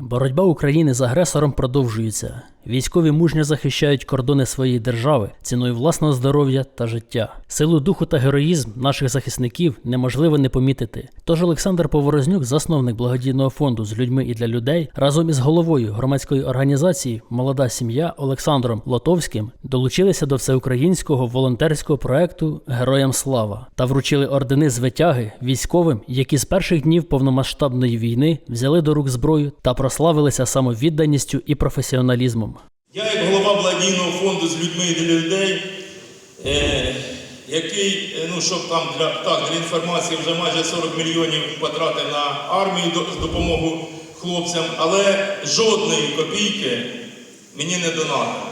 Боротьба України з агресором продовжується. Військові мужньо захищають кордони своєї держави ціною власного здоров'я та життя. Силу духу та героїзм наших захисників неможливо не помітити. Тож Олександр Поворознюк, засновник благодійного фонду з людьми і для людей, разом із головою громадської організації Молода сім'я Олександром Лотовським долучилися до всеукраїнського волонтерського проекту Героям Слава та вручили ордени з витяги військовим, які з перших днів повномасштабної війни взяли до рук зброю та прославилися самовідданістю і професіоналізмом. Я, як голова благодійного фонду з людьми і для людей, е, який, е, ну щоб там для так, для інформації вже майже 40 мільйонів потратив на армію з допомогу хлопцям, але жодної копійки мені не донатили.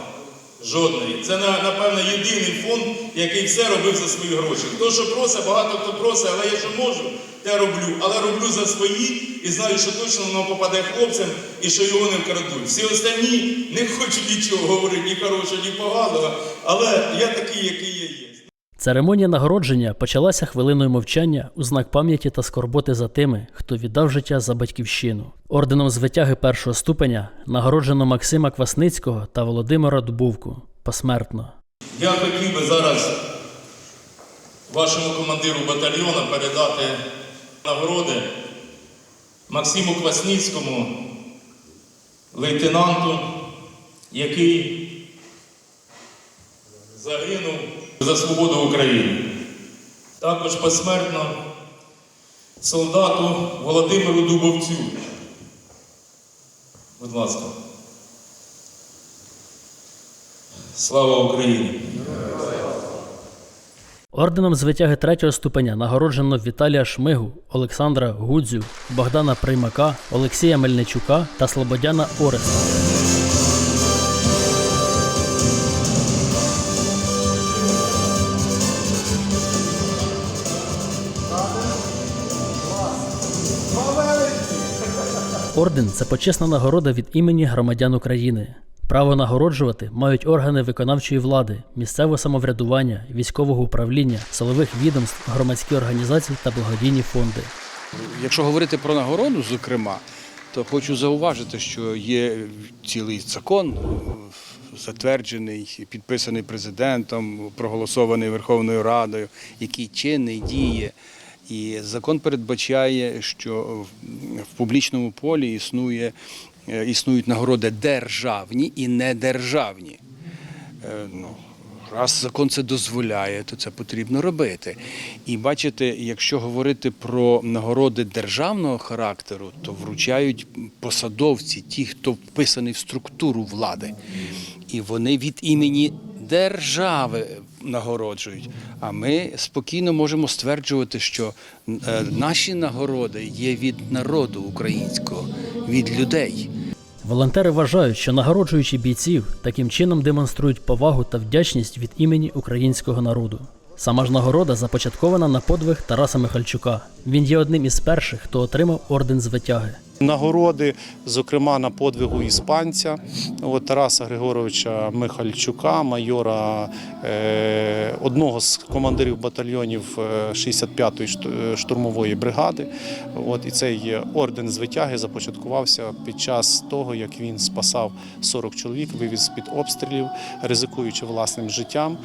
Жодної. Це напевно єдиний фонд, який все робив за свої гроші. Хто що просить, багато хто просить, але я що можу, те роблю. Але роблю за свої і знаю, що точно воно попаде хлопцям і що його не вкрадуть. Всі останні не хочуть нічого говорити, ні хорошого, ні поганого, але я такий, який я є. Церемонія нагородження почалася хвилиною мовчання у знак пам'яті та скорботи за тими, хто віддав життя за батьківщину. Орденом з витяги першого ступеня нагороджено Максима Квасницького та Володимира Дубовку посмертно. Я хотів би зараз вашому командиру батальйону передати нагороди Максиму Квасницькому, лейтенанту, який загинув за свободу України. Також посмертно солдату Володимиру Дубовцю. Будь ласка. Слава Україні! Орденом з витяги третього ступеня нагороджено Віталія Шмигу, Олександра Гудзю, Богдана Приймака, Олексія Мельничука та Слободяна Ореста. Орден це почесна нагорода від імені громадян України. Право нагороджувати мають органи виконавчої влади, місцевого самоврядування, військового управління, силових відомств, громадські організації та благодійні фонди. Якщо говорити про нагороду, зокрема, то хочу зауважити, що є цілий закон, затверджений, підписаний президентом, проголосований Верховною Радою, який чинний діє. І закон передбачає, що в- публічному полі існує, існують нагороди державні і недержавні. Е, Ну, раз закон це дозволяє, то це потрібно робити. І бачите, якщо говорити про нагороди державного характеру, то вручають посадовці, ті, хто вписаний в структуру влади. І вони від імені держави нагороджують. А ми спокійно можемо стверджувати, що е, наші нагороди є від народу українського, від людей. Волонтери вважають, що нагороджуючи бійців, таким чином демонструють повагу та вдячність від імені українського народу. Сама ж нагорода започаткована на подвиг Тараса Михальчука. Він є одним із перших, хто отримав орден з витяги. Нагороди, зокрема на подвигу іспанця от, Тараса Григоровича Михальчука, майора е, одного з командирів батальйонів е, 65-ї е, штурмової бригади. От, і цей орден з витяги започаткувався під час того, як він спасав 40 чоловік, вивіз з-під обстрілів, ризикуючи власним життям.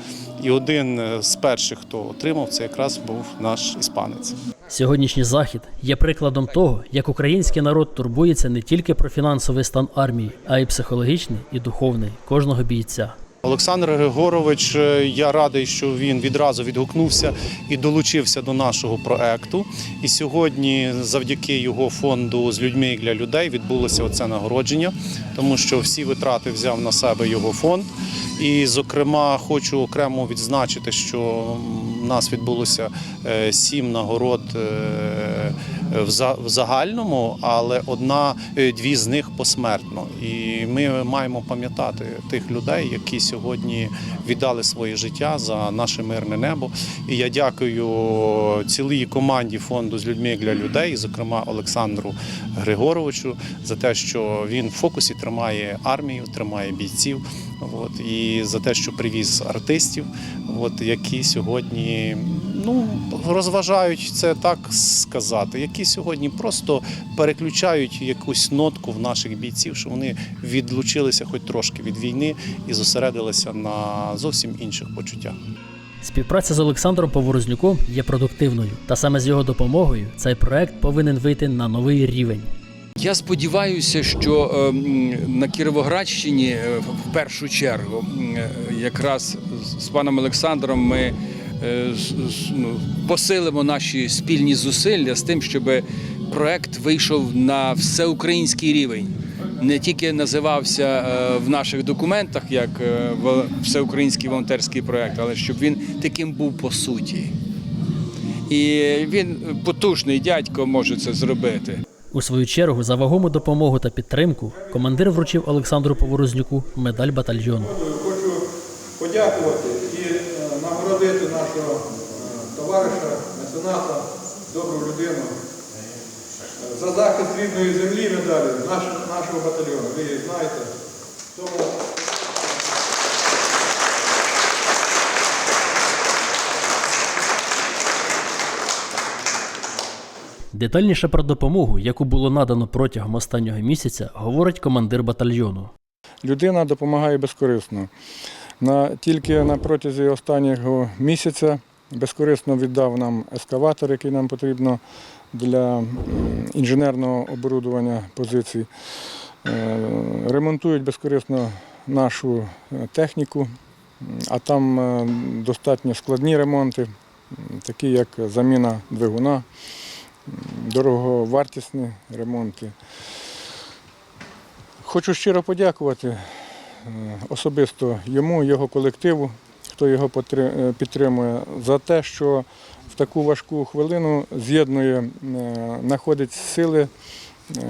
І один е, з перших, хто отримав, це якраз був наш іспанець. Сьогоднішній захід є прикладом того, як український народ турбується не тільки про фінансовий стан армії, а й психологічний і духовний кожного бійця. Олександр Григорович, е, я радий, що він відразу відгукнувся і долучився до нашого проекту. І сьогодні, завдяки його фонду з людьми і для людей, відбулося оце нагородження, тому що всі витрати взяв на себе його фонд. І, зокрема, хочу окремо відзначити, що нас відбулося е, сім нагород е, в загальному, але одна е, з них посмертно. І ми маємо пам'ятати тих людей, які сьогодні віддали своє життя за наше мирне небо. І я дякую цілій команді фонду з людьми для людей, зокрема Олександру Григоровичу, за те, що він в фокусі тримає армію, тримає бійців. От, і за те, що привіз артистів, от, які сьогодні ну, розважають це так сказати, які сьогодні просто переключають якусь нотку в наших бійців, що вони відлучилися хоч трошки від війни і зосередилися на зовсім інших почуттях. Співпраця з Олександром Поворознюком є продуктивною, та саме з його допомогою цей проект повинен вийти на новий рівень. Я сподіваюся, що е, на Кіровоградщині е, в першу чергу е, якраз з- паном Олександром ми посилимо наші спільні зусилля з тим, щоб проект вийшов на всеукраїнський рівень. Не тільки називався е, в наших документах як е, всеукраїнський волонтерський проект, але щоб він таким був по суті. І він потужний дядько може це зробити. У свою чергу за вагому допомогу та підтримку командир вручив Олександру Поворознюку медаль батальйону. Хочу подякувати е, нашого е, товариша, мецената, добру людину за захист рідної землі медалі нашого батальйону. Ви її знаєте. Тому Детальніше про допомогу, яку було надано протягом останнього місяця, говорить командир батальйону. людина допомагає безкорисно. На, тільки на протязі останнього місяця безкорисно віддав нам ескаватор, який нам потрібно для інженерного оборудування позицій. Е, Ремонтують безкорисно нашу е, техніку, а там е, достатньо складні ремонти, такі як заміна двигуна, дороговартісні ремонти. Хочу щиро подякувати особисто йому, його колективу, хто його е, підтримує, за те, що в таку важку хвилину з'єднує, е, знаходить сили, е,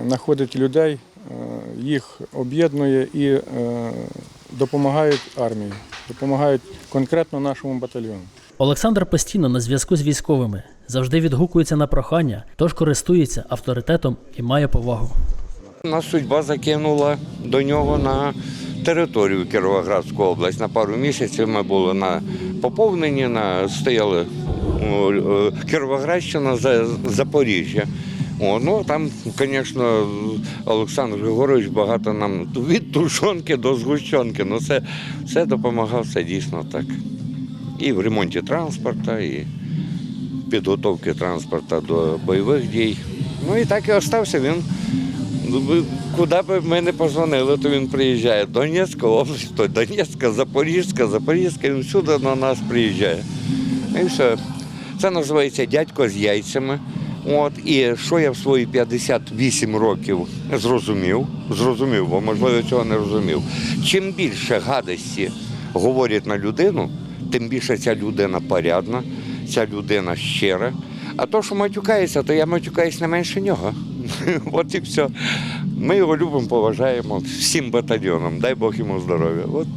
знаходить людей, е, їх об'єднує і е, допомагають армії, допомагають конкретно нашому батальйону. Олександр постійно на зв'язку з військовими, завжди відгукується на прохання, тож користується авторитетом і має повагу. Нас судьба закинула до нього на територію Кіровоградську область. На пару місяців ми були на поповненні, на стояли Кіровоградщина, Запоріжжя. О, ну там, звісно, Олександр Григорович багато нам від тушонки до згущенки. Ну це все допомагав, це дійсно так. І в ремонті транспорту, і підготовки транспорту до бойових дій. Ну і так і остався він. Ну, Куди б ми не позвонили, то він приїжджає. Донецька область, то Донецька, Запорізька, Запорізька, він всюди на нас приїжджає. І все. Це називається дядько з яйцями. От, і що я в свої 58 років зрозумів, зрозумів, бо можливо цього не розумів. Чим більше гадості говорять на людину, тим більше ця людина порядна, ця людина щира. А то, що матюкається, то я матюкаюсь не менше нього. От і все. Ми його любимо, поважаємо всім батальйоном. Дай Бог йому здоров'я. От.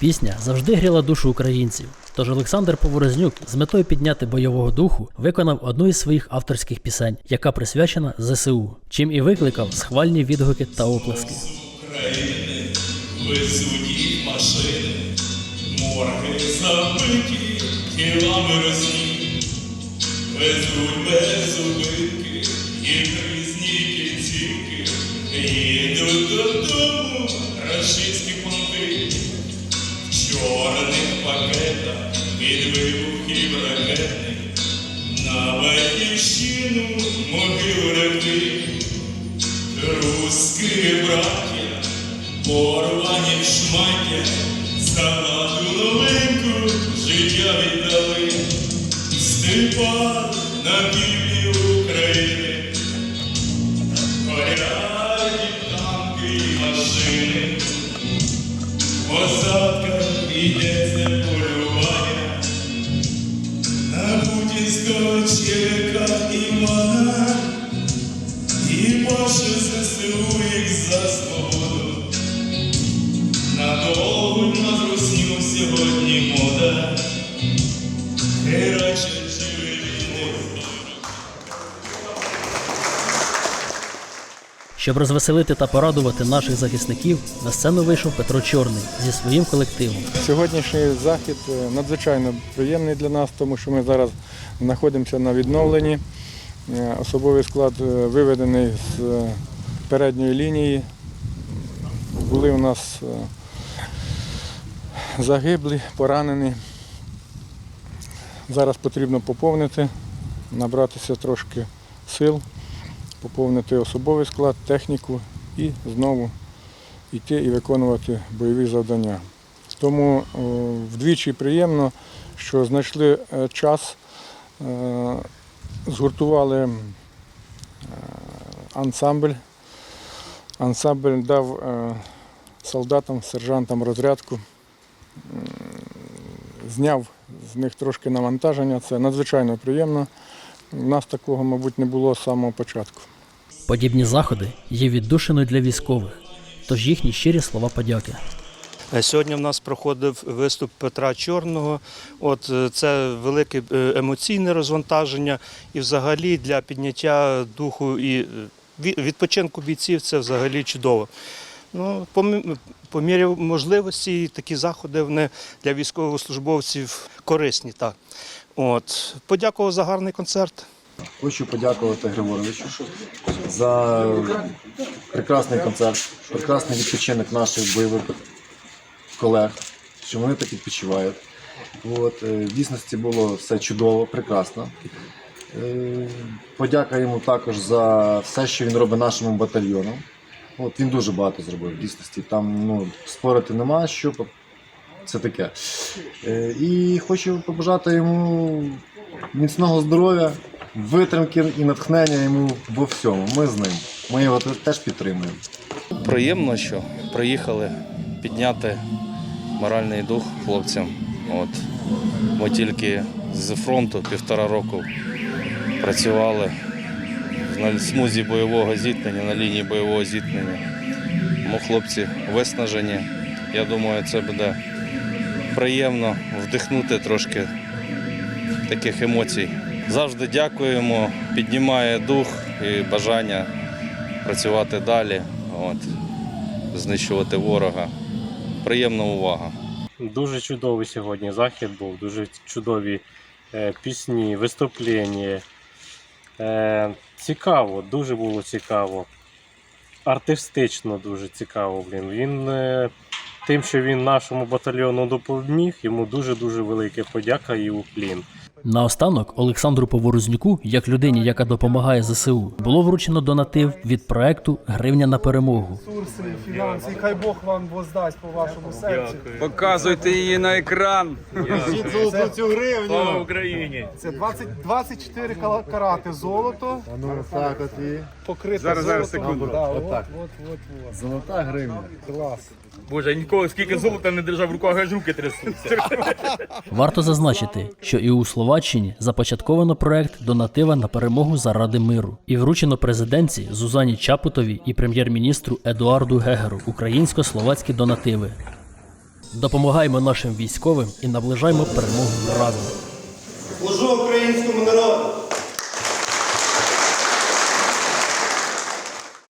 Пісня завжди гріла душу українців. Тож Олександр Поворознюк з метою підняти бойового духу виконав одну із своїх авторських пісень, яка присвячена ЗСУ, чим і викликав схвальні відгуки та оплески. України везуть машини, морги забиті тілами росні, везуть без зупинки і додому рашистські понти, в машини, посадка йдеться Щоб розвеселити та порадувати наших захисників, на сцену вийшов Петро Чорний зі своїм колективом. Сьогоднішній захід е, надзвичайно приємний для нас, тому що ми зараз знаходимося на відновленні. Е, Особовий склад е, виведений з передньої лінії. Були у нас загиблі, поранені. Зараз потрібно поповнити, набратися трошки сил, поповнити особовий склад, техніку і знову йти і виконувати бойові завдання. Тому вдвічі приємно, що знайшли е, час, е, згуртували е, ансамбль. Ансамбль дав солдатам, сержантам розрядку, зняв з них трошки навантаження. Це надзвичайно приємно. У нас такого, мабуть, не було з самого початку. Подібні заходи є віддушиною для військових, тож їхні щирі слова подяки. Е, Сьогодні в нас проходив виступ Петра Чорного. От е, це велике е, емоційне розвантаження, і взагалі для підняття духу і відпочинку бійців це взагалі чудово. Ну, по, мірі можливості такі заходи вони для військовослужбовців корисні. Так. От. Подякував за гарний концерт. Хочу подякувати Григоровичу за прекрасний концерт, прекрасний відпочинок наших бойових колег, що вони так відпочивають. От, е, в дійсності було все чудово, прекрасно. Е, Подяка йому також за все, що він робить нашому батальйону. От, він дуже багато зробив в дійсності. Там ну, спорити нема що. Це таке. Е, І хочу побажати йому міцного здоров'я, витримки і натхнення йому во всьому. Ми з ним. Ми його теж підтримуємо. Приємно, що приїхали підняти моральний дух хлопцям. От. Ми тільки з фронту півтора року працювали на смузі бойового зіткнення, на лінії бойового зіткнення. Тому хлопці виснажені. Я думаю, це буде приємно вдихнути трошки таких емоцій. Завжди дякуємо, піднімає дух і бажання працювати далі, от, знищувати ворога. Приємна увага. Дуже чудовий сьогодні захід був, дуже чудові е, пісні, виступлення. Цікаво, дуже було цікаво. Артистично дуже цікаво. Блін. Він е, тим, що він нашому батальйону допоміг, йому дуже-дуже велика подяка і уклін. Наостанок Олександру Поворознюку, як людині, яка допомагає ЗСУ, було вручено донатив від проекту Гривня на перемогу. ресурси, фінанси, і хай Бог вам воздасть по вашому серці. Показуйте її на екран. Це, цю гривню. Слава Україні! Це 20, 24 карати золото. А ну так от і покрите Зараз, зараз, золотом. секунду. Да, от, от, от, от. Золота гривня. Клас. Боже, ніколи скільки золота не держав в руках, аж руки трясуться. Варто зазначити, що і у Словаччині започатковано проект донатива на перемогу заради миру і вручено президентці Зузані Чапутовій і прем'єр-міністру Едуарду Гегеру українсько-словацькі донативи. Допомагаємо нашим військовим і наближаємо перемогу разом. Служу!